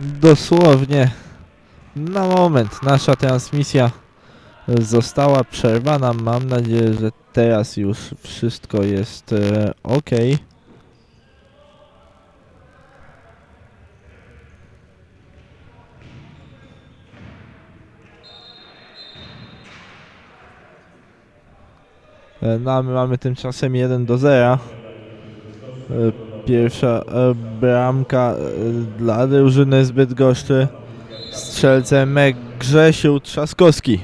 dosłownie na moment nasza transmisja została przerwana. Mam nadzieję, że teraz już wszystko jest e, ok. E, No, mamy tymczasem 1 do 0. Pierwsza e, bramka e, dla drużyny z Bydgoszczy. Strzelcem Grzesiu Trzaskowski.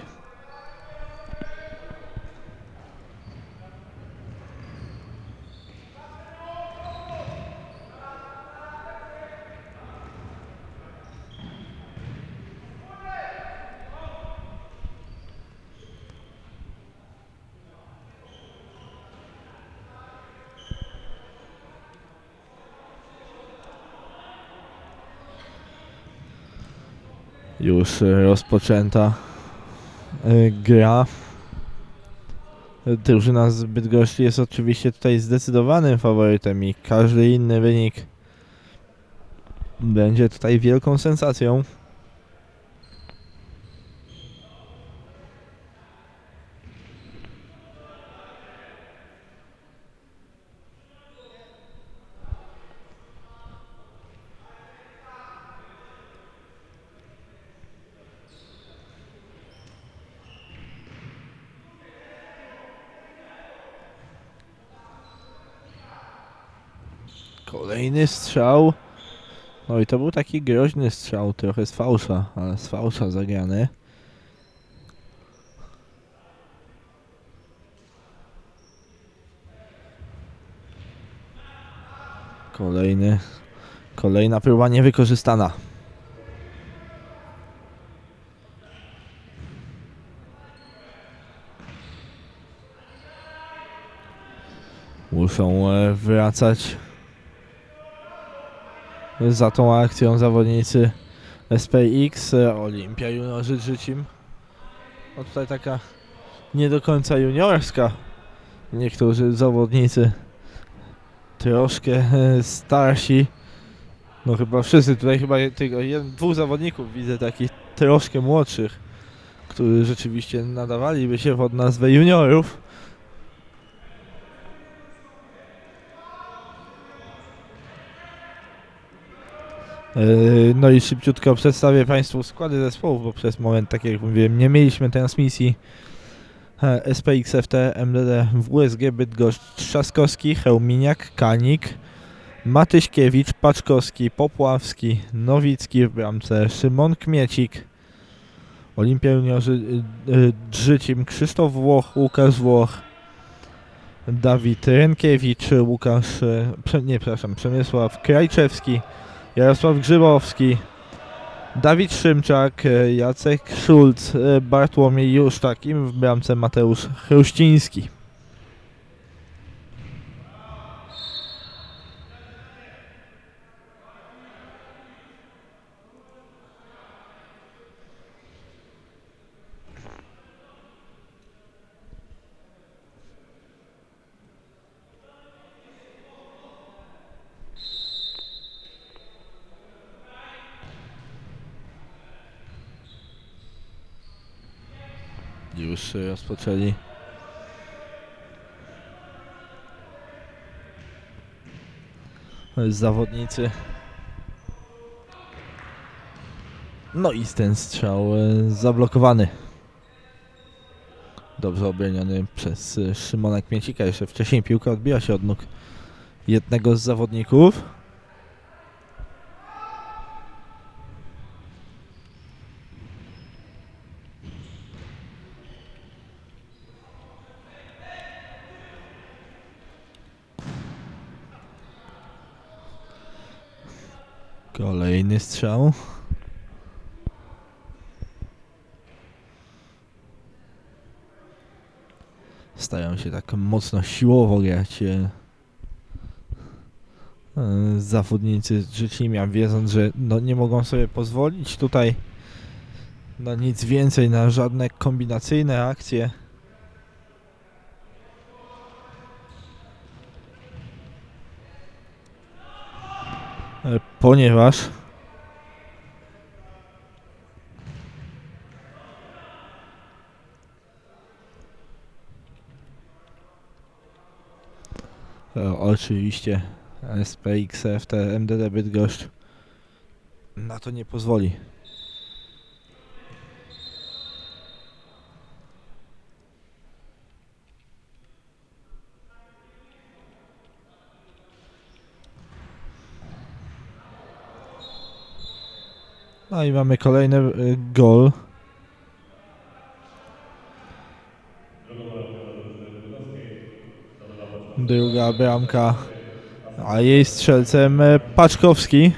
Już e, rozpoczęta e, gra. Drużyna z Bydgoszczy jest oczywiście tutaj zdecydowanym faworytem i każdy inny wynik będzie tutaj wielką sensacją. Kolejny strzał. No i to był taki groźny strzał, trochę z fałsza, ale z fałsza zagrany. Kolejny, kolejna próba niewykorzystana. Muszą e, wracać za tą akcją zawodnicy SPX, e, Olimpia Juniorzy Życim. No tutaj taka nie do końca juniorska. Niektórzy zawodnicy troszkę e, starsi. No chyba wszyscy tutaj chyba tylko jeden, dwóch zawodników widzę takich troszkę młodszych, którzy rzeczywiście nadawaliby się pod nazwę juniorów. No i szybciutko przedstawię Państwu składy zespołów, bo przez moment, tak jak mówiłem, nie mieliśmy transmisji. E, SPX FT, MDD, WSG Bydgoszcz, Trzaskowski, Chełminiak, Kanik, Matyśkiewicz, Paczkowski, Popławski, Nowicki w bramce, Szymon Kmiecik, Olimpia Juniorzy, y, Drzycim, Krzysztof Włoch, Łukasz Włoch, Dawid Rękiewicz, Łukasz, nie przepraszam, Przemysław Krajczewski, Jarosław Grzybowski, Dawid Szymczak, e, Jacek Szulc, e, Bartłomiej Juszczak i w bramce Mateusz Chruściński. Już e, rozpoczęli. Zawodnicy. No i ten strzał e, zablokowany. Dobrze obroniony przez e, Szymona Kmiecika. Jeszcze wcześniej piłka odbiła się od nóg jednego z zawodników. Kolejny strzał. Stają się tak mocno siłowo grać e, zawodnicy z Życimia, wiedząc, że no, nie mogą sobie pozwolić tutaj na nic więcej, na żadne kombinacyjne akcje. ponieważ e, oczywiście SPXF, te MDD Bydgoszcz na to nie pozwoli. No i mamy kolejny y, gol. Druga bramka. A jej strzelcem e, Paczkowski.